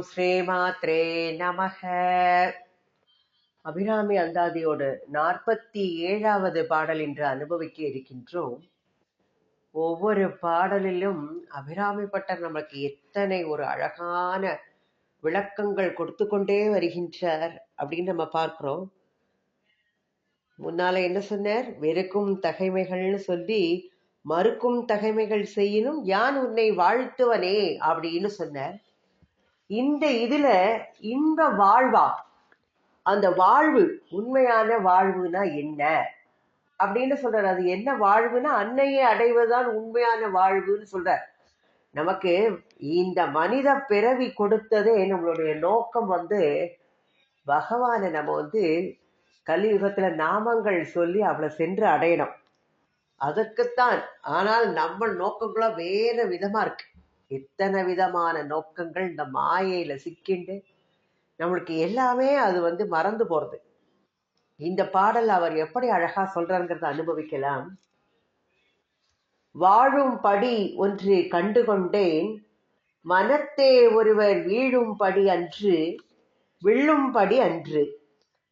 ஓம் ஸ்ரீமாத்ரே நமக. அபிராமி அந்தாதியோடு நாற்பத்தி ஏழாவது பாடல் என்று அனுபவிக்க இருக்கின்றோம். ஒவ்வொரு பாடலிலும் அபிராமி பட்டர் நமக்கு எத்தனை ஒரு அழகான விளக்கங்கள் கொடுத்து கொண்டே வருகின்றார் அப்படின்னு நம்ம பார்க்கிறோம். முன்னால என்ன சொன்னார்? வெறுக்கும் தகைமைகள்னு சொல்லி மறுக்கும் தகைமைகள் செய்யணும் யான் உன்னை வாழ்த்துவனே அப்படின்னு சொன்னார். இந்த இதுல இந்த வாழ்வா? அந்த வாழ்வு உண்மையான வாழ்வுனா என்ன? அப்படின்னு சொல்றாரு. அது என்ன வாழ்வுனா அன்னையை அடைவதுதான் உண்மையான வாழ்வுன்னு சொல்றார். நமக்கு இந்த மனித பிறவி கொடுத்ததே நம்மளுடைய நோக்கம் வந்து பகவானை நம்ம வந்து கலியுகத்துல நாமங்கள் சொல்லி அவளை சென்று அடையணும். அதுக்குத்தான் ஆனால் நம்ம நோக்கங்களும் வேற விதமா இருக்கு. எத்தனை விதமான நோக்கங்கள் இந்த மாயையில சிக்கிண்டு நம்மளுக்கு எல்லாமே அது வந்து மறந்து போறது. இந்த பாடல் அவர் எப்படி அழகா சொல்றாருங்கிறத அனுபவிக்கலாம். வாழும் படி ஒன்று கண்டுகொண்டேன். மனத்தே ஒருவர் வீழும்படி அன்று விழும்படி அன்று.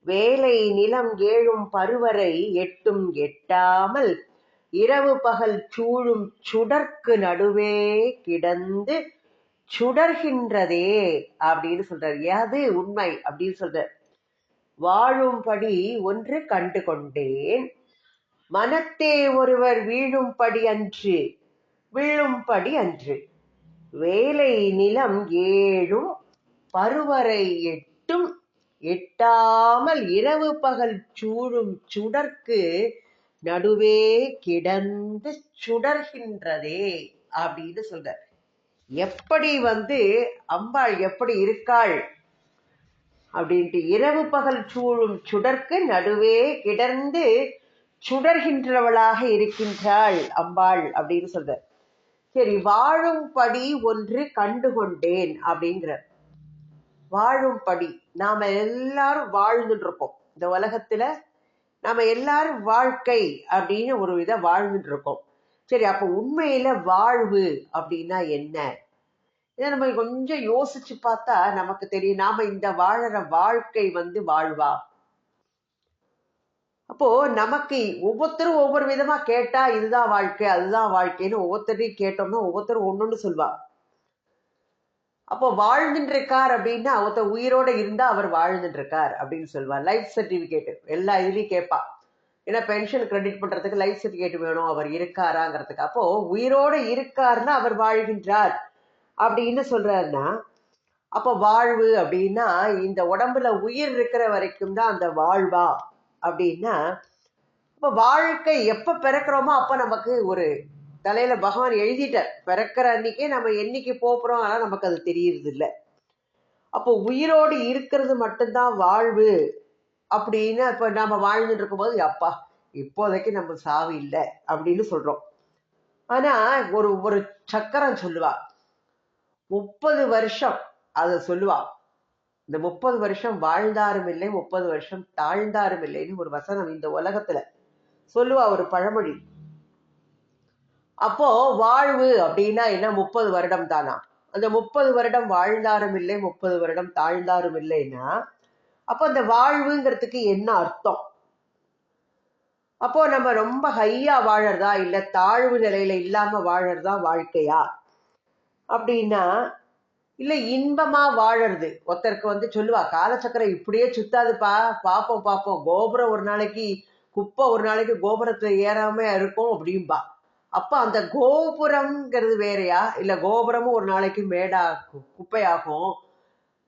வேலை நிலம் ஏழும் பருவரை எட்டும் எட்டாமல் இரவு பகல் சூழும் சுடர்க்கு நடுவே கிடந்து சுடர்கின்றதே அப்படின்னு சொல்றார். அது உண்மை அப்படின்னு சொல்றார். வாழும்படி ஒன்று கண்டு கொண்டேன் மனத்தே ஒருவர் வீழும்படி அன்று விழும்படி அன்று. வேலை நிலம் ஏழும் பருவரை எட்டும். எட்டாமல் இரவு பகல் சூழும் சுடர்க்கு நடுவே கிடந்து சுடர்கின்றதே அப்படின்னு சொல்றார். எப்படி வந்து அம்பாள் எப்படி இருக்காள் அப்படின்ட்டு இரவு பகல் சூழும் சுடர்க்கு நடுவே கிடந்து சுடர்கின்றவளாக இருக்கின்றாள் அம்பாள் அப்படின்னு சொல்ற சரி வாழும்படி ஒன்று கண்டுகொண்டேன் அப்படிங்கிற வாழும்படி நாம எல்லாரும் வாழ்ந்துட்டு இருக்கோம் இந்த உலகத்துல நம்ம எல்லாரும் வாழ்க்கை அப்படின்னு ஒரு வித வாழ்ந்துட்டு இருக்கோம். சரி அப்ப உண்மையில வாழ்வு அப்படின்னா என்ன? இதை நம்ம கொஞ்சம் யோசிச்சு பார்த்தா நமக்கு தெரியும். நாம இந்த வாழற வாழ்க்கை வந்து வாழ்வா? அப்போ நமக்கு ஒவ்வொருத்தரும் ஒவ்வொரு விதமா கேட்டா இதுதான் வாழ்க்கை அதுதான் வாழ்க்கைன்னு ஒவ்வொருத்தரையும் கேட்டோம்னா ஒவ்வொருத்தரும் ஒன்னொன்னு சொல்வா அப்போ வாழ்ந்துட்டுருக்கார் அப்படின்னா ஒருத்தர் உயிரோட இருந்தா அவர் வாழ்ந்துட்டுருக்கார் அப்படின்னு சொல்லுவார். லைஃப் சர்டிஃபிகேட் எல்லா இதுலேயும் கேட்பா. ஏன்னா பென்ஷன் கிரெடிட் பண்றதுக்கு லைஃப் சர்டிஃபிகேட் வேணும் அவர் இருக்காராங்கிறதுக்கு. அப்போ உயிரோட இருக்காருன்னா அவர் வாழ்கின்றார் அப்படின்னு சொல்றாருன்னா அப்போ வாழ்வு அப்படின்னா இந்த உடம்புல உயிர் இருக்கிற வரைக்கும் தான் அந்த வாழ்வா அப்படின்னா இப்போ வாழ்க்கை எப்போ பிறக்கிறோமோ அப்போ நமக்கு ஒரு தலையில பகவான் எழுதிட்டார். பிறக்கிற அன்னைக்கே நம்ம என்னைக்கு போறோம் ஆனா நமக்கு அது தெரியறது இல்லை அப்போ உயிரோடு இருக்கிறது மட்டும்தான் வாழ்வு அப்படின்னு இப்ப நாம வாழ்ந்துட்டு இருக்கும்போது அப்பா இப்போதைக்கு நம்ம சாவு இல்லை அப்படின்னு சொல்றோம். ஆனா ஒரு ஒரு சக்கரம் சொல்லுவா. முப்பது வருஷம் அதை சொல்லுவா. இந்த முப்பது வருஷம் வாழ்ந்தாரும் இல்லை முப்பது வருஷம் தாழ்ந்தாரும் இல்லைன்னு ஒரு வசனம் இந்த உலகத்துல. சொல்லுவா ஒரு பழமொழி. அப்போ வாழ்வு அப்படின்னா என்ன? முப்பது வருடம் தானா? அந்த முப்பது வருடம் வாழ்ந்தாரும் இல்லை முப்பது வருடம் தாழ்ந்தாரும் இல்லைன்னா அப்போ அந்த வாழ்வுங்கிறதுக்கு என்ன அர்த்தம்? அப்போ நம்ம ரொம்ப ஹையா வாழறதா இல்ல தாழ்வு நிலையில இல்லாம வாழறதா வாழ்க்கையா? அப்படின்னா இல்ல இன்பமா வாழறது. ஒருத்தருக்கு வந்து சொல்லுவா காலச்சக்கரம் இப்படியே சுத்தாதுப்பா பாப்போம் பாப்போம். கோபுரம் ஒரு நாளைக்கு குப்பை ஒரு நாளைக்கு கோபுரத்துல ஏறாம இருக்கும் அப்படின்பா அப்போ அந்த கோபுரம்ங்கிறது வேறையா? இல்ல கோபுரமும் ஒரு நாளைக்கு மேடா குப்பையாகும்.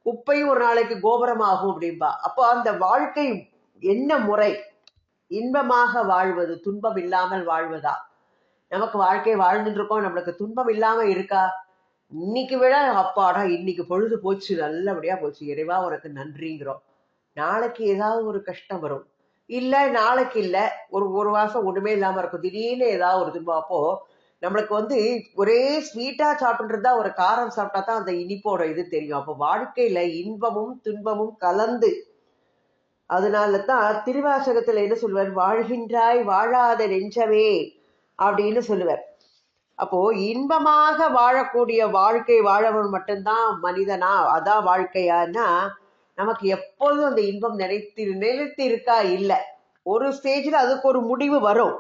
குப்பையும் ஒரு நாளைக்கு கோபுரம் ஆகும் அப்படின்பா அப்போ அந்த வாழ்க்கை என்ன முறை? இன்பமாக வாழ்வது துன்பம் இல்லாமல் வாழ்வதா? நமக்கு வாழ்க்கை வாழ்ந்துட்டு இருக்கோம் நம்மளுக்கு துன்பம் இல்லாம இருக்கா? இன்னைக்கு விட அப்பாடா இன்னைக்கு பொழுது போச்சு நல்லபடியா போச்சு. இறைவா உனக்கு நன்றிங்கிறோம். நாளைக்கு ஏதாவது ஒரு கஷ்டம் வரும். இல்ல நாளைக்கு இல்ல. ஒரு ஒரு மாசம் ஒண்ணுமே இல்லாம இருக்கும். திடீர்னு ஏதாவது ஒரு துன்பம் அப்போது நம்மளுக்கு வந்து ஒரே ஸ்வீட்டா சாப்பிட்டுறது தான் ஒரு காரம் சாப்பிட்டா தான் அந்த இனிப்போட இது தெரியும். அப்போ வாழ்க்கையில இன்பமும் துன்பமும் கலந்து அதனால தான் திருவாசகத்துல என்ன சொல்வார் வாழ்கின்றாய் வாழாத நெஞ்சமே அப்படின்னு சொல்லுவார். அப்போ இன்பமாக வாழக்கூடிய வாழ்க்கை வாழவன் மட்டும்தான் மனிதனா அதான் வாழ்க்கையானா நமக்கு எப்போதும் அந்த இன்பம் நினைத்து நிலைத்து இருக்கா? இல்லை. ஒரு ஸ்டேஜில் அதுக்கு ஒரு முடிவு வரும்.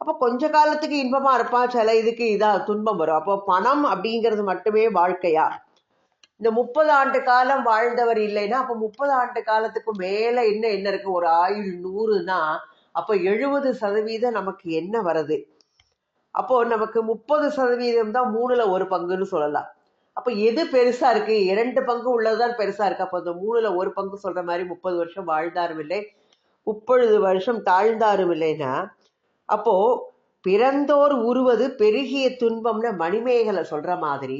அப்போ கொஞ்ச காலத்துக்கு இன்பமாக இருப்பான் சில இதுக்கு இதாக துன்பம் வரும். அப்போ பணம் அப்படிங்கிறது மட்டுமே வாழ்க்கையா? இந்த முப்பது ஆண்டு காலம் வாழ்ந்தவர் இல்லைன்னா அப்போ முப்பது ஆண்டு காலத்துக்கு மேலே என்ன என்ன இருக்கு? ஒரு ஆயுள் நூறுனா அப்போ எழுபது சதவீதம் நமக்கு என்ன வருது? அப்போ நமக்கு முப்பது சதவீதம் தான் மூணுல ஒரு பங்குன்னு சொல்லலாம். அப்போ எது பெருசா இருக்கு? இரண்டு பங்கு உள்ளதுதான் பெருசா இருக்கு. அப்போ அந்த மூணுல ஒரு பங்கு சொல்ற மாதிரி முப்பது வருஷம் வாழ்ந்தாரும் இல்லை. முப்பது வருஷம் தாழ்ந்தாரும் இல்லைன்னா அப்போ பிறந்தோர் உருவது பெருகிய துன்பம்னு மணிமேகலை சொல்ற மாதிரி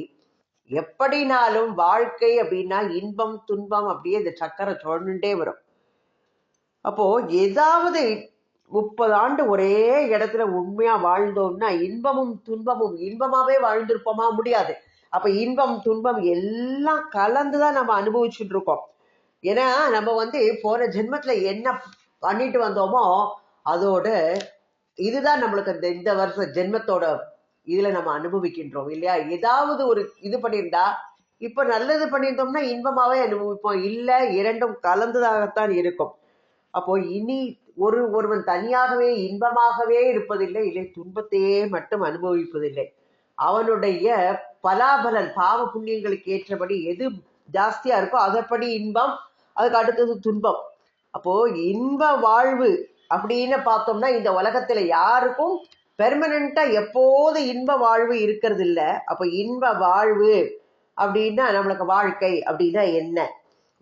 எப்படினாலும் வாழ்க்கை அப்படின்னா இன்பம் துன்பம் அப்படியே இந்த சக்கரை சொல்லுண்டே வரும். அப்போ ஏதாவது முப்பது ஆண்டு ஒரே இடத்துல உண்மையா வாழ்ந்தோம்னா இன்பமும் துன்பமும் இன்பமாவே வாழ்ந்திருப்போமா? முடியாது. அப்ப இன்பம் துன்பம் எல்லாம் கலந்துதான் நம்ம அனுபவிச்சுட்டு இருக்கோம். ஏன்னா நம்ம வந்து போன ஜென்மத்துல என்ன பண்ணிட்டு வந்தோமோ அதோட இதுதான் நம்மளுக்கு இந்த இந்த வருஷ ஜென்மத்தோட இதுல நம்ம அனுபவிக்கின்றோம் இல்லையா? ஏதாவது ஒரு இது பண்ணியிருந்தா இப்ப நல்லது பண்ணியிருந்தோம்னா இன்பமாவே அனுபவிப்போம். இல்ல இரண்டும் கலந்ததாகத்தான் இருக்கும். அப்போ இனி ஒரு ஒருவன் தனியாகவே இன்பமாகவே இருப்பதில்லை இல்லை துன்பத்தையே மட்டும் அனுபவிப்பதில்லை. அவனுடைய பலாபலன் பாவ புண்ணியங்களுக்கு ஏற்றபடி எது ஜாஸ்தியா இருக்கோ அதற்படி இன்பம் அதுக்கு அடுத்தது துன்பம். அப்போ இன்ப வாழ்வு அப்படின்னு பார்த்தோம்னா இந்த உலகத்துல யாருக்கும் பெர்மனண்டா எப்போது இன்ப வாழ்வு இருக்கிறது இல்ல அப்ப இன்ப வாழ்வு அப்படின்னா நம்மளுக்கு வாழ்க்கை அப்படின்னா என்ன?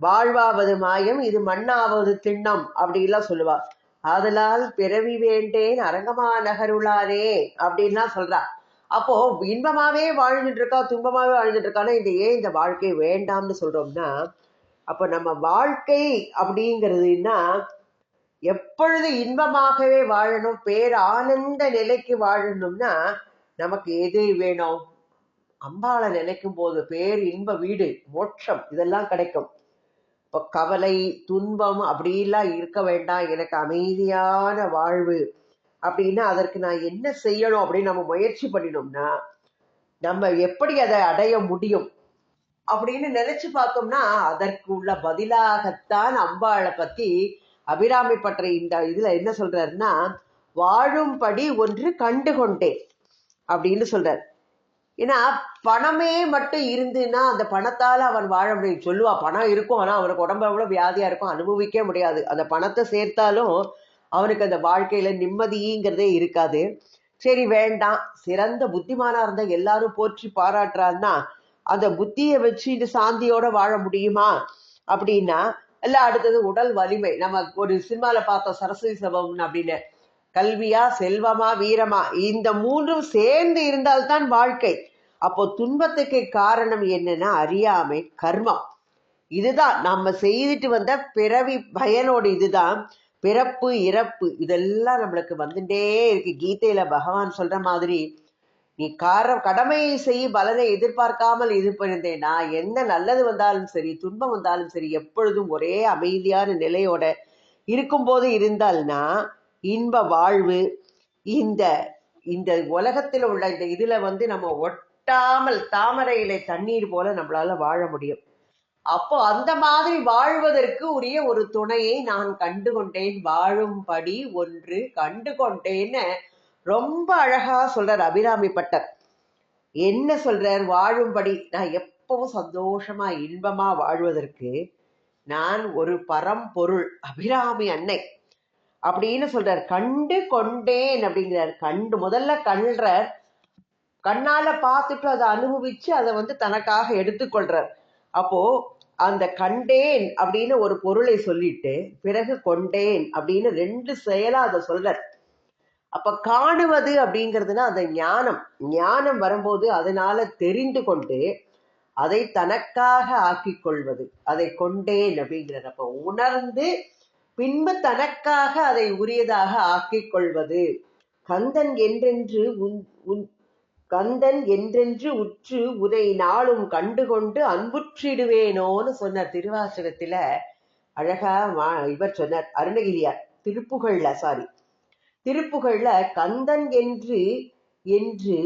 வாழ்வாவது மாயம் இது மண்ணாவது திண்ணம் அப்படின்லாம் சொல்லுவா. ஆதலால் பிறவி வேண்டேன் அரங்கமா நகருளானே அப்படின்லாம் சொல்றா. அப்போ இன்பமாவே வாழ்ந்துட்டு இருக்கா துன்பமாவே வாழ்ந்துட்டு இருக்கானா இந்த ஏன் இந்த வாழ்க்கை வேண்டாம்னு சொல்றோம்னா அப்ப நம்ம வாழ்க்கை அப்படிங்கிறதுனா எப்பொழுது இன்பமாகவே வாழணும் பேர் ஆனந்த நிலைக்கு வாழணும்னா நமக்கு எது வேணும்? அம்பாளை நினைக்கும் போது பேர் இன்ப வீடு மோட்சம் இதெல்லாம் கிடைக்கும். இப்போ கவலை துன்பம் அப்படிலாம் இருக்க வேண்டாம். எனக்கு அமைதியான வாழ்வு. அப்படின்னா அதற்கு நான் என்ன செய்யணும் அப்படின்னு நம்ம முயற்சி பண்ணினோம்னா நம்ம எப்படி அதை அடைய முடியும் அப்படின்னு நினைச்சு பார்த்தோம்னா அதற்கு உள்ள பதிலாகத்தான் அம்பாளை பத்தி அபிராமி பற்ற இந்த இதுல என்ன சொல்றாருன்னா வாழும்படி ஒன்று கண்டு கொண்டேன் அப்படின்னு சொல்றாரு. ஏன்னா பணமே மட்டும் இருந்துன்னா அந்த பணத்தால அவன் வாழ முடியும். சொல்லுவா பணம் இருக்கும் ஆனா அவனுக்கு உடம்பு எவ்வளவு வியாதியா இருக்கும் அனுபவிக்க முடியாது. அந்த பணத்தை சேர்த்தாலும் அவனுக்கு அந்த வாழ்க்கையில நிம்மதிங்கிறதே இருக்காது. சரி வேண்டாம். சிறந்த புத்திமானா இருந்தா எல்லாரும் போற்றி பாராட்டுறான்னா அந்த புத்தியை வச்சு இந்த சாந்தியோட வாழ முடியுமா? அப்படின்னா இல்ல அடுத்தது உடல் வலிமை. நம்ம ஒரு சினிமால பார்த்தோம் சரஸ்வதி சபம் அப்படின்னு. கல்வியா செல்வமா வீரமா? இந்த மூன்றும் சேர்ந்து இருந்தால்தான் வாழ்க்கை. அப்போ துன்பத்துக்கு காரணம் என்னன்னா அறியாமை கர்மம். இதுதான். நம்ம செய்துட்டு வந்த பிறவி பயனோட இதுதான். பிறப்பு இறப்பு இதெல்லாம் நம்மளுக்கு வந்துட்டே இருக்கு. கீதையில பகவான் சொல்ற மாதிரி நீ கார கடமையை செய்ய பலனை எதிர்பார்க்காமல் இது பண்ணிருந்தேனா எந்த நல்லது வந்தாலும் சரி துன்பம் வந்தாலும் சரி எப்பொழுதும் ஒரே அமைதியான நிலையோட இருக்கும்போது இருந்தால்னா இன்ப வாழ்வு இந்த இந்த உலகத்தில் உள்ள இந்த இதுல வந்து நம்ம ஒட்டாமல் தாமரை இலை தண்ணீர் போல நம்மளால வாழ முடியும். அப்போ அந்த மாதிரி வாழ்வதற்கு உரிய ஒரு துணையை நான் கண்டு கொண்டேன் வாழும்படி ஒன்று கண்டு கொண்டேன்னு ரொம்ப அழகா சொல்றார் அபிராமி பட்டர். என்ன சொல்றார்? வாழும்படி நான் எப்பவும் சந்தோஷமா இன்பமா வாழ்வதற்கு நான் ஒரு பரம்பொருள் அபிராமி அன்னை அப்படின்னு சொல்றார். கண்டு கொண்டேன் அப்படிங்கிறார். கண்டு முதல்ல கண்றார் கண்ணால பார்த்துட்டு அதை அனுபவிச்சு அதை வந்து தனக்காக எடுத்துக்கொள்றார். அப்போ அந்த கண்டேன் அப்படின்னு ஒரு பொருளை சொல்லிட்டு பிறகு கொண்டேன் அப்படின்னு ரெண்டு செயலா அதை சொல்றார். அப்ப காணுவது அப்படிங்கிறதுனா அந்த ஞானம். ஞானம் வரும்போது அதனால தெரிந்து கொண்டு அதை தனக்காக ஆக்கி கொள்வது. அதை கொண்டேன் அப்படிங்கிறது அப்ப உணர்ந்து பின்பு தனக்காக அதை உரியதாக ஆக்கிக் கொள்வது. கந்தன் என்றென்று உன் உன் கந்தன் என்றென்று உற்று உதை நாளும் கண்டுகொண்டு அன்புற்றிடுவேனோன்னு சொன்னார் திருவாசகத்துல. அழகா மா- இவர் சொன்னார் அருணகிரியார் திருப்புகழ்ல சாரி திருப்புகழ்ல கந்தன் என்று என்று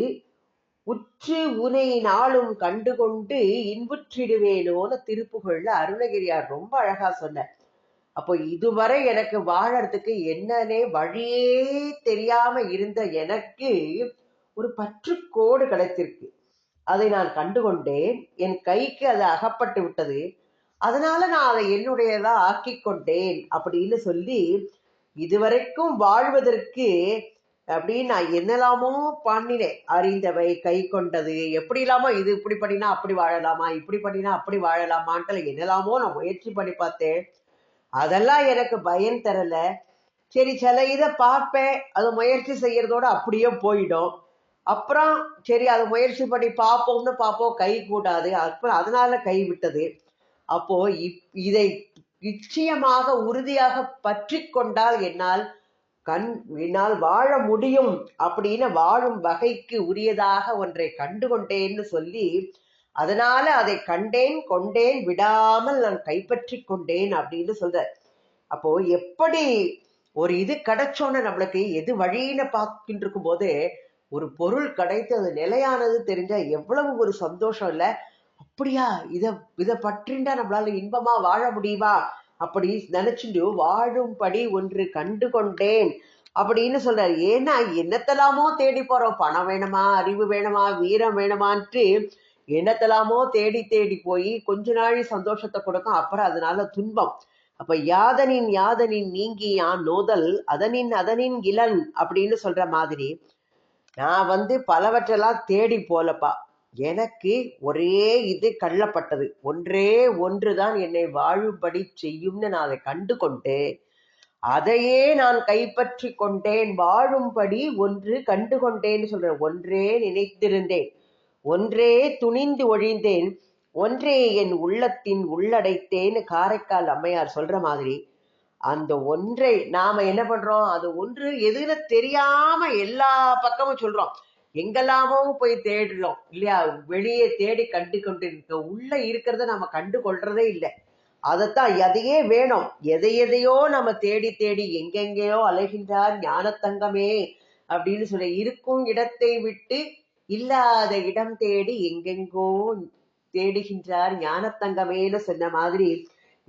உற்று உனை நாளும் கண்டுகொண்டு இன்புற்றிடுவேனோன்னு திருப்புகழ்ல அருணகிரியார் ரொம்ப அழகா சொன்னார். அப்போ இதுவரை எனக்கு வாழறதுக்கு என்னன்னே வழியே தெரியாம இருந்த எனக்கு ஒரு பற்றுக்கோடு கிடைத்திருக்கு. அதை நான் கண்டுகொண்டேன். என் கைக்கு அது அகப்பட்டு விட்டது. அதனால நான் அதை என்னுடையதா ஆக்கி கொண்டேன் அப்படின்னு சொல்லி இதுவரைக்கும் வாழ்வதற்கு அப்படின்னு நான் என்னெல்லாமோ பண்ணினேன். அறிந்தவை கை கொண்டது எப்படி இல்லாமோ இது இப்படி பண்ணினா அப்படி வாழலாமா? இப்படி பண்ணினா அப்படி வாழலாமான்ட்டு என்னெல்லாமோ நான் முயற்சி பண்ணி பார்த்தேன். அதெல்லாம் எனக்கு பயன் தரல. சரி சில இதை பார்ப்பேன். அது முயற்சி செய்யறதோட அப்படியே போயிடும். அப்புறம் சரி அதை முயற்சி பண்ணி பார்ப்போம்னு பார்ப்போம். கை கூடாது. அப்புறம் அதனால கை விட்டது. அப்போ இப் இதை நிச்சயமாக உறுதியாக பற்றி கொண்டால் என்னால் கண் என்னால் வாழ முடியும் அப்படின்னு வாழும் வகைக்கு உரியதாக ஒன்றை கண்டு கொண்டேன்னு சொல்லி அதனால அதை கண்டேன் கொண்டேன் விடாமல் நான் கைப்பற்றி கொண்டேன் அப்படின்னு சொல்ற அப்போ எப்படி ஒரு இது கிடைச்சோன்னு நம்மளுக்கு எது வழின்னு பார்க்கின்றிருக்கும் போது ஒரு பொருள் கிடைத்து அது நிலையானது தெரிஞ்சா எவ்வளவு ஒரு சந்தோஷம் இல்ல. அப்படியா? இத இதை பற்றிண்டா நம்மளால இன்பமா வாழ முடியுமா? அப்படி நினைச்சுட்டு வாழும்படி ஒன்று கண்டு கொண்டேன் அப்படின்னு சொல்றாரு. ஏன்னா என்னத்தெல்லாமோ தேடி போறோம். பணம் வேணுமா? அறிவு வேணுமா? வீரம் வேணுமான்ட்டு என்னத்தெல்லாமோ தேடி தேடி போய் கொஞ்ச நாள் சந்தோஷத்தை கொடுக்கும். அப்புறம் அதனால துன்பம். அப்ப யாதனின் யாதனின் நீங்கி யான் நோதல் அதனின் அதனின் இளன் அப்படின்னு சொல்ற மாதிரி நான் வந்து பலவற்றெல்லாம் தேடி போலப்பா. எனக்கு ஒரே இது கள்ளப்பட்டது. ஒன்றே ஒன்று தான் என்னை வாழும்படி செய்யும்னு நான் அதை கண்டு கொண்டு அதையே நான் கைப்பற்றி கொண்டேன். வாழும்படி ஒன்று கண்டு கொண்டேன்னு சொல்றேன். ஒன்றே நினைத்திருந்தேன். ஒன்றே துணிந்து ஒழிந்தேன். ஒன்றே என் உள்ளத்தின் உள்ளடைத்தேன்னு காரைக்கால் அம்மையார் சொல்ற மாதிரி அந்த ஒன்றை நாம என்ன பண்றோம்? அது ஒன்று எதுன்னு தெரியாம எல்லா பக்கமும் சொல்றோம். எங்கெல்லாமோ போய் தேடுறோம் இல்லையா? வெளியே தேடி கண்டு கொண்டு இருக்க உள்ள இருக்கிறத நம்ம கண்டு கொள்றதே இல்லை. அதைத்தான் எதையே வேணும்? எதை எதையோ நம்ம தேடி தேடி எங்கெங்கேயோ அலைகின்றார் ஞானத்தங்கமே அப்படின்னு சொல்லி இருக்கும் இடத்தை விட்டு இல்லாத இடம் தேடி எங்கெங்கோ தேடுகின்றார் ஞானத்தங்கமேன்னு சொன்ன மாதிரி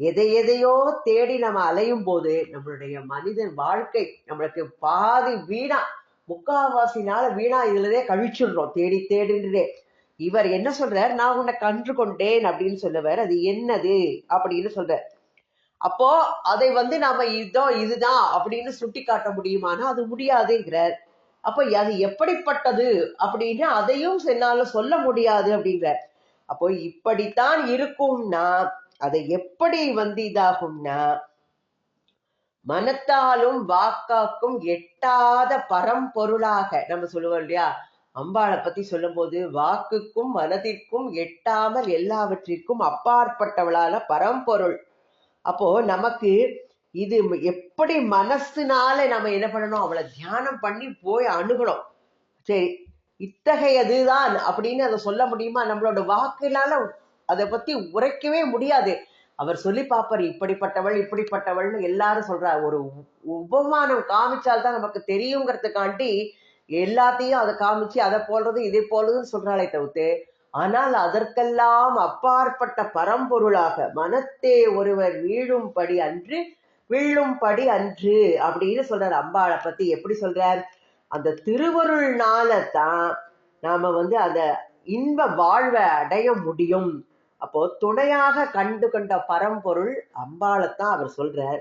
எதை எதையோ தேடி நம்ம அலையும் போது நம்மளுடைய மனிதன் வாழ்க்கை நம்மளுக்கு பாதி வீணா முக்காவாசினால வீணா இதுலதே கழிச்சுடுறோம் தேடி தேடின்றதே. இவர் என்ன சொல்றார்? நான் உன்னை கன்று கொண்டேன் அப்படின்னு சொல்லுவார். அது என்னது? அப்படின்னு சொல்றார். அப்போ அதை வந்து நாம இதோ இதுதான் அப்படின்னு சுட்டி காட்ட முடியுமானா? அது முடியாதுங்கிறார். அப்போ அது எப்படிப்பட்டது அப்படின்னு அதையும் என்னால சொல்ல முடியாது அப்படிங்கிறார். அப்போ இப்படித்தான் இருக்கும்னா அதை எப்படி வந்து இதாகும்னா மனத்தாலும் வாக்காக்கும் எட்டாத பரம்பொருளாக நம்ம சொல்லுவோம் இல்லையா? அம்பாளை பத்தி சொல்லும் போது வாக்குக்கும் மனதிற்கும் எட்டாமல் எல்லாவற்றிற்கும் அப்பாற்பட்டவளால பரம்பொருள். அப்போ நமக்கு இது எப்படி மனசுனால நம்ம என்ன பண்ணணும்? அவளை தியானம் பண்ணி போய் அணுகணும். சரி இத்தகையதுதான் அப்படின்னு அதை சொல்ல முடியுமா? நம்மளோட வாக்குனால அதை பத்தி உரைக்கவே முடியாது. அவர் சொல்லி பார்ப்பார் இப்படிப்பட்டவள் இப்படிப்பட்டவள்னு எல்லாரும் சொல்றார் ஒரு உபமானம் காமிச்சால்தான் நமக்கு தெரியுங்கிறதுக்காண்டி எல்லாத்தையும் அதை காமிச்சு அதை போல்றது இதை போலதுன்னு சொல்றாளே தவிர்த்து ஆனால் அதற்கெல்லாம் அப்பாற்பட்ட பரம்பொருளாக மனத்தே ஒருவர் வீழும்படி அன்று வீழும்படி அன்று அப்படின்னு சொல்றார். அம்பாளை பத்தி எப்படி சொல்றார்? அந்த திருவருள்னால தான் நாம வந்து அந்த இன்ப வாழ்வை அடைய முடியும். அப்போ துணையாக கண்டு கொண்ட பரம்பொருள் அம்பாளைத்தான் அவர் சொல்றார்.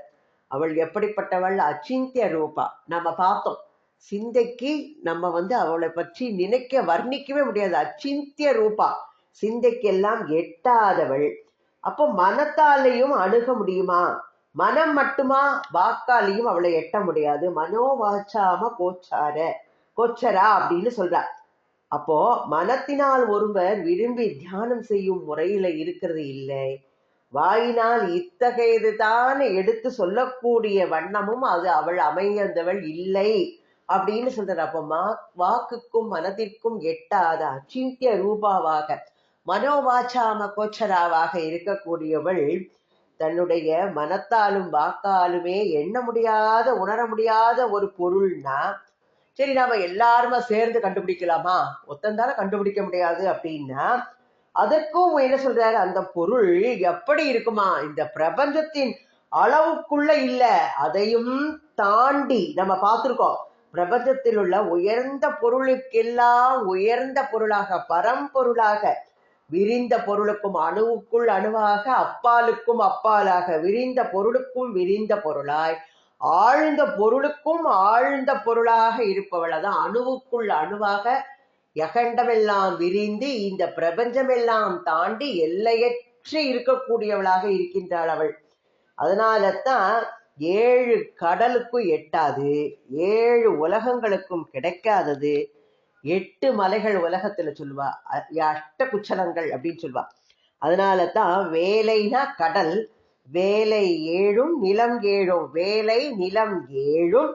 அவள் எப்படிப்பட்டவள்? அச்சிந்திய ரூபா. நம்ம பார்த்தோம். சிந்தைக்கு நம்ம வந்து அவளை பற்றி நினைக்க வர்ணிக்கவே முடியாது. அச்சிந்திய ரூபா. சிந்தைக்கெல்லாம் எட்டாதவள். அப்போ மனத்தாலையும் அணுக முடியுமா? மனம் மட்டுமா? வாக்காலையும் அவளை எட்ட முடியாது. மனோவாச்சாம கோச்சார. கோச்சரா அப்படின்னு சொல்றார் அப்போ மனத்தினால் ஒருவர் விரும்பி தியானம் செய்யும் முறையில இருக்கிறது இல்லை. வாயினால் இத்தகையது தான் எடுத்து சொல்லக்கூடிய வண்ணமும் அது அவள் அமைந்தவள் இல்லை அப்படின்னு சொல்றார். அப்போ மா வாக்குக்கும் மனதிற்கும் எட்டாத அச்சிந்திய ரூபாவாக மனோவாச்சாம கோச்சராவாக இருக்கக்கூடியவள் தன்னுடைய மனத்தாலும் வாக்காலுமே எண்ண முடியாத உணர முடியாத ஒரு பொருள்னா சரி நாம எல்லாருமே சேர்ந்து கண்டுபிடிக்கலாமா? ஒத்தந்தான கண்டுபிடிக்க முடியாது அப்படின்னா அதற்கும் என்ன சொல்றாரு? அந்த பொருள் எப்படி இருக்குமா? இந்த பிரபஞ்சத்தின் அளவுக்குள்ள இல்ல அதையும் தாண்டி நம்ம பார்த்திருக்கோம். பிரபஞ்சத்தில் உள்ள உயர்ந்த பொருளுக்கெல்லாம் உயர்ந்த பொருளாக பரம்பொருளாக விரிந்த பொருளுக்கும் அணுவுக்குள் அணுவாக அப்பாலுக்கும் அப்பாலாக விரிந்த பொருளுக்கும் விரிந்த பொருளாய் ஆழ்ந்த பொருளுக்கும் ஆழ்ந்த பொருளாக இருப்பவள் அதான் அணுவுக்குள் அணுவாக யகண்டமெல்லாம் விரிந்து இந்த பிரபஞ்சமெல்லாம் தாண்டி எல்லையற்று இருக்கக்கூடியவளாக இருக்கின்றாள் அவள். அதனால தான் ஏழு கடலுக்கும் எட்டாது ஏழு உலகங்களுக்கும் கிடைக்காதது. எட்டு மலைகள் உலகத்துல சொல்லுவா. அ- அஷ்ட குச்சலங்கள் அப்படின்னு சொல்லுவா. அதனால தான் வேலைனா கடல் வேலை ஏழும் நிலம் ஏழும் வேலை நிலம் ஏழும்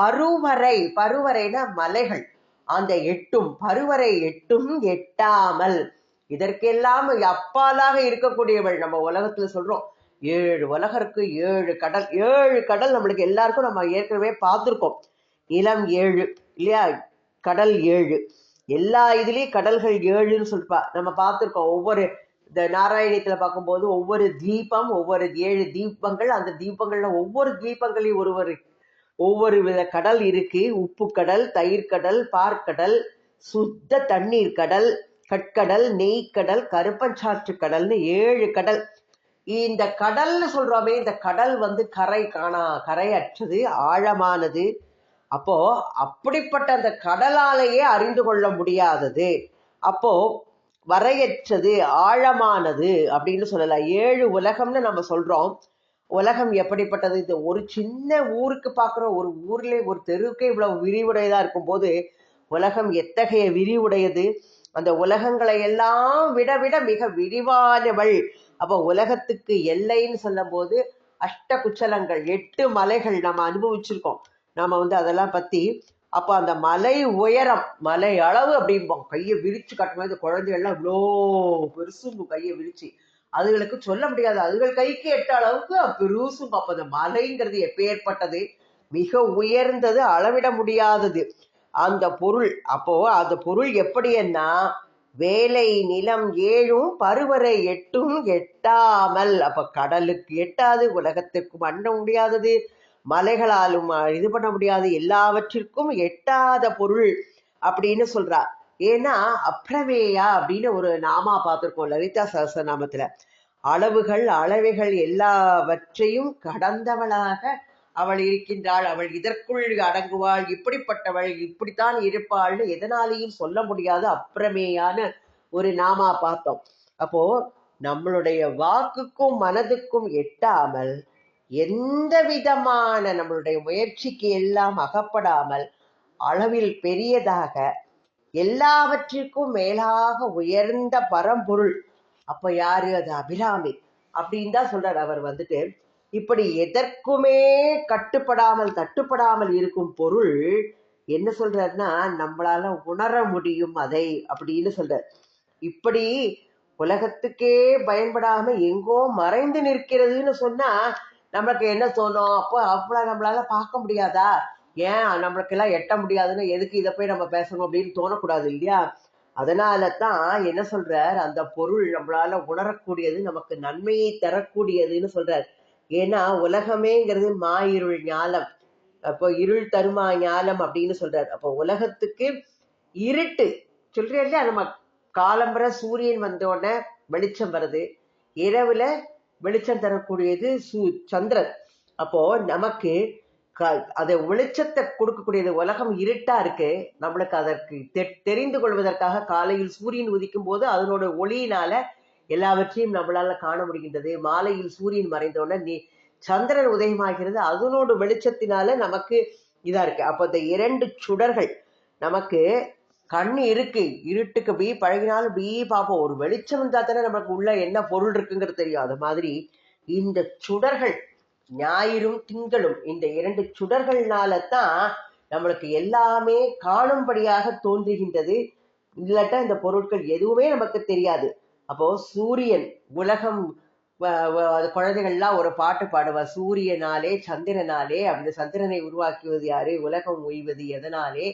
பருவரை பருவரைனா மலைகள். அந்த எட்டும் பருவரை எட்டும் எட்டாமல். இதற்கெல்லாம் அப்பாலாக இருக்கக்கூடியவள். நம்ம உலகத்துல சொல்றோம் ஏழு உலகம் இருக்கு ஏழு கடல். ஏழு கடல் நம்மளுக்கு எல்லாருக்கும் நம்ம ஏற்கனவே பார்த்துருக்கோம். நிலம் ஏழு இல்லையா? கடல் ஏழு. எல்லா இதுலயும் கடல்கள் ஏழுன்னு சொல்லிப்பா. நம்ம பார்த்துருக்கோம் ஒவ்வொரு இந்த நாராயணத்தில் பார்க்கும்போது ஒவ்வொரு தீபம் ஒவ்வொரு ஏழு தீபங்கள் அந்த தீபங்கள்ல ஒவ்வொரு தீபங்களையும் ஒருவர் ஒவ்வொரு வித கடல் இருக்கு. உப்பு கடல் தயிர் கடல் பார்க்கடல் சுத்த தண்ணீர் கடல் கற்கடல் நெய்க்கடல் கருப்பஞ்சாற்று கடல்னு ஏழு கடல். இந்த கடல்னு சொல்றோமே இந்த கடல் வந்து கரை காணா கரையற்றது ஆழமானது. அப்போ அப்படிப்பட்ட அந்த கடலாலேயே அறிந்து கொள்ள முடியாதது. அப்போ வரையற்றது ஆழமானது அப்படின்னு சொல்லலாம் ஏழு உலகம்னு நம்ம சொல்றோம். உலகம் எப்படிப்பட்டது? இந்த ஒரு சின்ன ஊருக்கு பார்க்குறோம் ஒரு ஊர்ல ஒரு தெருவுக்கே இவ்வளவு விரிவுடையதா இருக்கும்போது உலகம் எத்தகைய விரிவுடையது? அந்த உலகங்களை எல்லாம் விட விட மிக விரிவானவள். அப்போ உலகத்துக்கு எல்லைன்னு சொல்லும் போது அஷ்ட குச்சலங்கள் எட்டு மலைகள் நம்ம அனுபவிச்சிருக்கோம். நாம வந்து அதெல்லாம் பத்தி அப்ப அந்த மலை உயரம் மலை அளவு அப்படிம்போம். கையை விரிச்சு கட்டணும் இந்த குழந்தைகள்லாம் இவ்வளோ பெருசும் கையை விரிச்சு. அதுகளுக்கு சொல்ல முடியாது. அதுகள் கைக்கு எட்ட அளவுக்கு பெருசும். அப்ப அந்த மலைங்கிறது எப்பேற்பட்டது மிக உயர்ந்தது அளவிட முடியாதது. அந்த பொருள் அப்போ அந்த பொருள் எப்படின்னா வேலை நிலம் ஏழும் பருவரை எட்டும் எட்டாமல். அப்ப கடலுக்கு எட்டாது உலகத்திற்கும் அண்ண முடியாதது. மலைகளாலும் இது பண்ண முடியாது. எல்லாவற்றிற்கும் எட்டாத பொருள் அப்படின்னு சொல்றா. ஏன்னா அப்ரமேயா அப்படின்னு ஒரு நாமா பார்த்திருக்கோம் லலிதா சகசநாமத்துல அளவுகள் அளவைகள் எல்லாவற்றையும் கடந்தவளாக அவள் இருக்கின்றாள். அவள் இதற்குள் அடங்குவாள். இப்படிப்பட்டவள் இப்படித்தான் இருப்பாள்னு எதனாலையும் சொல்ல முடியாத அப்புறமேயான ஒரு நாமா பார்த்தோம். அப்போ நம்மளுடைய வாக்குக்கும் மனதுக்கும் எட்டாமல் எந்த விதமான நம்மளுடைய முயற்சிக்கு எல்லாம் அகப்படாமல் அளவில் பெரியதாக எல்லாவற்றிற்கும் மேலாக உயர்ந்த பரம்பொருள். அப்ப யாரு? அது அபிராமி. அப்படின்னு தான் சொல்றார். அவர் வந்துட்டு இப்படி எதற்குமே கட்டுப்படாமல் தட்டுப்படாமல் இருக்கும் பொருள் என்ன சொல்றாருன்னா நம்மளால உணர முடியும் அதை அப்படின்னு சொல்றார். இப்படி உலகத்துக்கே பயன்படாம எங்கோ மறைந்து நிற்கிறதுன்னு சொன்னா நம்மளுக்கு என்ன தோணும்? அப்போ அவ்வளோ நம்மளால பார்க்க முடியாதா? ஏன் நம்மளுக்கு எல்லாம் எட்ட முடியாதுன்னு எதுக்கு இதை போய் நம்ம பேசணும் அப்படின்னு தோணக்கூடாது இல்லையா? அதனால தான் என்ன சொல்றார்? அந்த பொருள் நம்மளால உணரக்கூடியது நமக்கு நன்மையை தரக்கூடியதுன்னு சொல்றார். ஏன்னா உலகமேங்கிறது மா இருள் ஞாலம். அப்போ இருள் தருமா ஞாலம் அப்படின்னு சொல்றாரு. அப்போ உலகத்துக்கு இருட்டு. சொல்றியா இல்லையா? நம்ம காலம்பர சூரியன் வந்த உடனே வெளிச்சம் வருது. இரவுல வெளிச்சம் தரக்கூடியது சூ சந்திரன். அப்போ நமக்கு க- அதை வெளிச்சத்தை கொடுக்கக்கூடியது உலகம் இருட்டா இருக்கு நம்மளுக்கு அதற்கு தெ- தெரிந்து கொள்வதற்காக காலையில் சூரியன் உதிக்கும் போது அதனோட ஒளியினால எல்லாவற்றையும் நம்மளால காண முடிகின்றது. மாலையில் சூரியன் மறைந்தவுடனே நீ சந்திரன் உதயமாகிறது அதனோட வெளிச்சத்தினால நமக்கு இதா இருக்கு. அப்போ இந்த இரண்டு சுடர்கள் நமக்கு கண் இருக்கு இருட்டுக்கு பி பழகினாலும் பி பார்ப்போம். ஒரு வெளிச்சம் இருந்தா தானே நமக்கு உள்ள என்ன பொருள் இருக்குங்கிறது தெரியும். அது மாதிரி இந்த சுடர்கள் ஞாயிறும் திங்களும் இந்த இரண்டு சுடர்கள்னால தான் நம்மளுக்கு எல்லாமே காணும்படியாக தோன்றுகின்றது. இல்லாட்டா இந்த பொருட்கள் எதுவுமே நமக்கு தெரியாது. அப்போ சூரியன் உலகம் குழந்தைகள்லாம் ஒரு பாட்டு பாடுவா சூரியனாலே சந்திரனாலே அந்த சந்திரனை உருவாக்குவது யாரு? உலகம் ஓய்வது எதனாலே?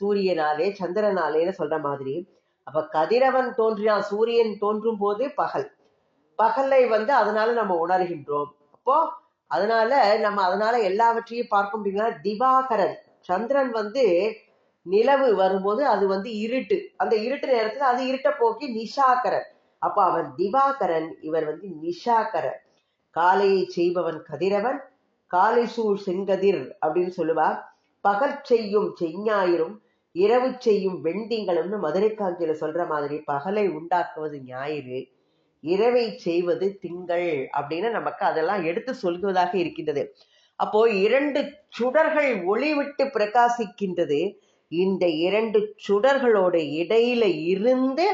சூரியனாலே சந்திரனாலேன்னு சொல்ற மாதிரி. அப்ப கதிரவன் தோன்றினான் சூரியன் தோன்றும் போது பகல். பகலை வந்து அதனால நம்ம உணர்கின்றோம். அப்போ அதனால நம்ம அதனால எல்லாவற்றையும் பார்க்க முடியும்னா திவாகரன். சந்திரன் வந்து நிலவு வரும்போது அது வந்து இருட்டு. அந்த இருட்டு நேரத்துல அது இருட்ட போக்கி நிஷாகரன். அப்ப அவன் திவாகரன் இவர் வந்து நிஷாகரன். காலையை செய்பவன் கதிரவன் காலை சூழ் செங்கதிர் அப்படின்னு சொல்லுவா. பகல் செய்யும் செஞ்ஞாயிரும் இரவு செய்யும் வெண்திங்களும்னு மதுரை காஞ்சியில சொல்ற மாதிரி பகலை உண்டாக்குவது ஞாயிறு இரவை செய்வது திங்கள் அப்படின்னு நமக்கு அதெல்லாம் எடுத்து சொல்வதாக இருக்கின்றது. அப்போ இரண்டு சுடர்கள் ஒளிவிட்டு பிரகாசிக்கின்றது. இந்த இரண்டு சுடர்களோட இடையில இருந்து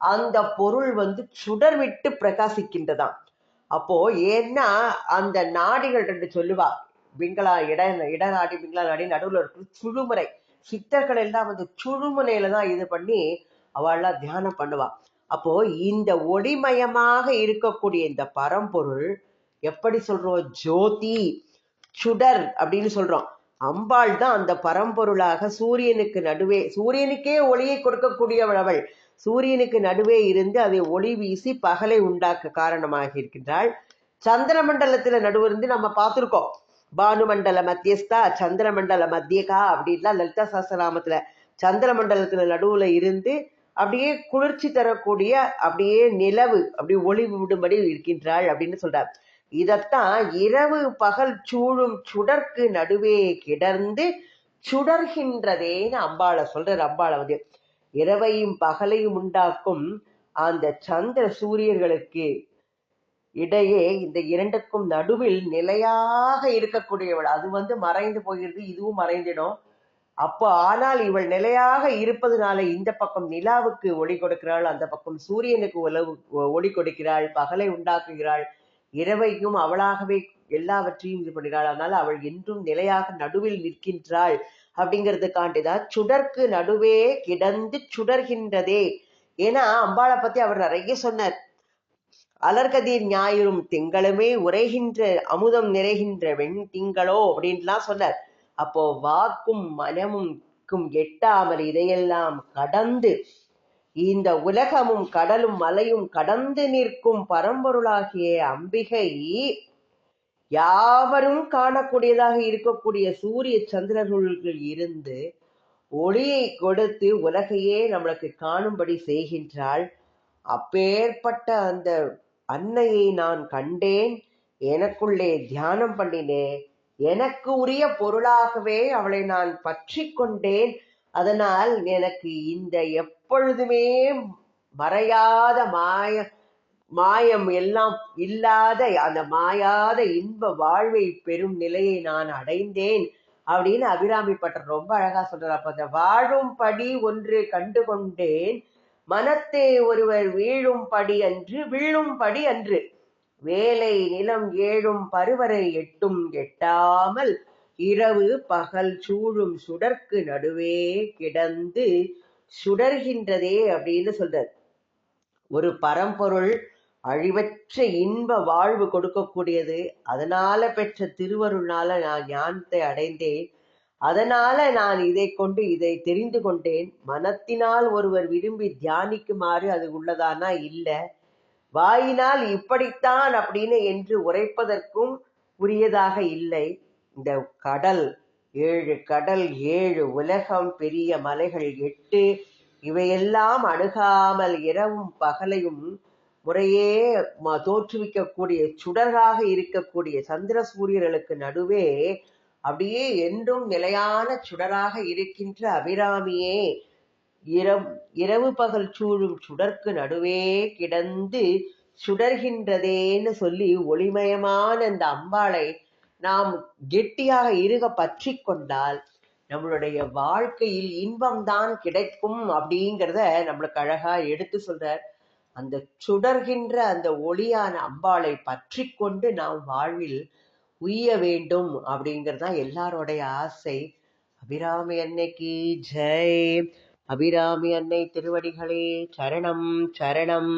அந்த பொருள் வந்து சுடர் விட்டு பிரகாசிக்கின்றதாம். அப்போ ஏன்னா அந்த நாடிகள் ரெண்டு சொல்லுவா. பிங்களா இட இடநாடி பிங்களா நாடி நடுவுல இருக்கிற சுழுமுறை. சித்தர்கள் எல்லாம் வந்து சுழுமுனையில தான் இது பண்ணி அவள்லாம் தியானம் பண்ணுவா. அப்போ இந்த ஒளிமயமாக இருக்கக்கூடிய இந்த பரம்பொருள் எப்படி சொல்றோம்? ஜோதி சுடர் அப்படின்னு சொல்றோம். அம்பாள் தான் அந்த பரம்பொருளாக சூரியனுக்கு நடுவே சூரியனுக்கே ஒளியை கொடுக்கக்கூடியவள் அவள். சூரியனுக்கு நடுவே இருந்து அதை ஒளி வீசி பகலை உண்டாக்க காரணமாக இருக்கின்றாள். சந்திரமண்டலத்துல நடுவிருந்து நம்ம பார்த்துருக்கோம். பானுமண்டல மத்தியஸ்தா சந்திரமண்டல மத்தியகா அப்படின்லாம் லலிதா சஹஸ்ரநாமத்துல சந்திரமண்டலத்துல நடுவுல இருந்து அப்படியே குளிர்ச்சி தரக்கூடிய அப்படியே நிலவு அப்படி ஒளி விடும்படி இருக்கின்றாள் அப்படின்னு சொல்றார். இதத்தான் இரவு பகல் சூழும் சுடர்க்கு நடுவே கிடந்து சுடர்கின்றதேன்னு அம்பாளை சொல்ற அம்பாளை வந்து இரவையும் பகலையும் உண்டாக்கும் அந்த சந்திர சூரியர்களுக்கு இடையே இந்த இரண்டுக்கும் நடுவில் நிலையாக இருக்கக்கூடியவள். அது வந்து மறைந்து போகிறது இதுவும் மறைந்திடும். அப்போ ஆனால் இவள் நிலையாக இருப்பதனால இந்த பக்கம் நிலாவுக்கு ஒளி கொடுக்கிறாள் அந்த பக்கம் சூரியனுக்கு உலவு ஒளி கொடுக்கிறாள் பகலை உண்டாக்குகிறாள். இரவையும் அவளாகவே எல்லாவற்றையும் இது பண்ணுகிறாள். ஆனால் அவள் என்றும் நிலையாக நடுவில் நிற்கின்றாள் அப்படிங்கிறதுக்காண்டிதான் சுடர்க்கு நடுவே கிடந்து சுடர்கின்றதே. ஏன்னா அம்பாளை பத்தி அவர் நிறைய சொன்னார். அலர்கதிர் ஞாயிறும் திங்களுமே உரைகின்ற அமுதம் நிறைகின்ற வெண் திங்களோ அப்படின்லாம் சொன்னார். அப்போ வாக்கும் மனமும் எட்டாமல் இதையெல்லாம் கடந்து இந்த உலகமும் கடலும் மலையும் கடந்து நிற்கும் பரம்பொருளாகிய அம்பிகை யாவரும் காணக்கூடியதாக இருக்கக்கூடிய சூரிய சந்திரர்கள் இருந்து ஒளியை கொடுத்து உலகையே நம்மளுக்கு காணும்படி செய்கின்றாள். அப்பேற்பட்ட அந்த அன்னையை நான் கண்டேன் எனக்குள்ளே தியானம் பண்ணினேன் எனக்கு உரிய பொருளாகவே அவளை நான் பற்றி கொண்டேன். அதனால் எனக்கு இந்த எப்பொழுதுமே மறையாத மாய மாயம் எல்லாம் இல்லாத அந்த மாயாத இன்ப வாழ்வை பெறும் நிலையை நான் அடைந்தேன் அப்படின்னு அபிராமி பட்டர் ரொம்ப அழகா சொல்றார். அப்ப அந்த வாழும் படி ஒன்று கண்டு கொண்டேன். மனத்தே ஒருவர் வீழும்படி அன்று வீழும் படி அன்று. வேலை நிலம் ஏழும் பருவரை எட்டும் எட்டாமல் இரவு பகல் சூழும் சுடர்க்கு நடுவே கிடந்து சுடர்கின்றதே அப்படின்னு சொல்றார். ஒரு பரம்பொருள் அழிவற்ற இன்ப வாழ்வு கொடுக்கக்கூடியது. அதனால பெற்ற திருவருள்னால நான் ஞானத்தை அடைந்தேன். அதனால நான் இதை கொண்டு இதை தெரிந்து கொண்டேன். மனத்தினால் ஒருவர் விரும்பி தியானிக்குமாறு அது உள்ளதானா? இல்லை. வாயினால் இப்படித்தான் அப்படின்னு என்று உரைப்பதற்கும் உரியதாக இல்லை. இந்த கடல் ஏழு கடல் ஏழு உலகம் பெரிய மலைகள் எட்டு இவையெல்லாம் அணுகாமல் இரவும் பகலையும் முறையே ம- தோற்றுவிக்கக்கூடிய சுடராக இருக்கக்கூடிய சந்திர சூரியர்களுக்கு நடுவே அப்படியே என்றும் நிலையான சுடராக இருக்கின்ற அபிராமியே இரவு இரவு பகல் சூழும் சுடர்க்கு நடுவே கிடந்து சுடர்கின்றதேன்னு சொல்லி ஒளிமயமான இந்த அம்பாளை நாம் கெட்டியாக இருக பற்றி கொண்டால் நம்மளுடைய வாழ்க்கையில் இன்பம்தான் கிடைக்கும் அப்படிங்கிறத நம்மளுக்கு அழகா எடுத்து சொல்றார். அந்த சுடர்கின்ற அந்த ஒளியான அம்பாளை பற்றி கொண்டு நாம் வாழ்வில் உய்ய வேண்டும் அப்படிங்கிறது தான் எல்லாரோடைய ஆசை. அபிராமி அன்னைக்கு ஜெய். அபிராமி அன்னை திருவடிகளே சரணம் சரணம்.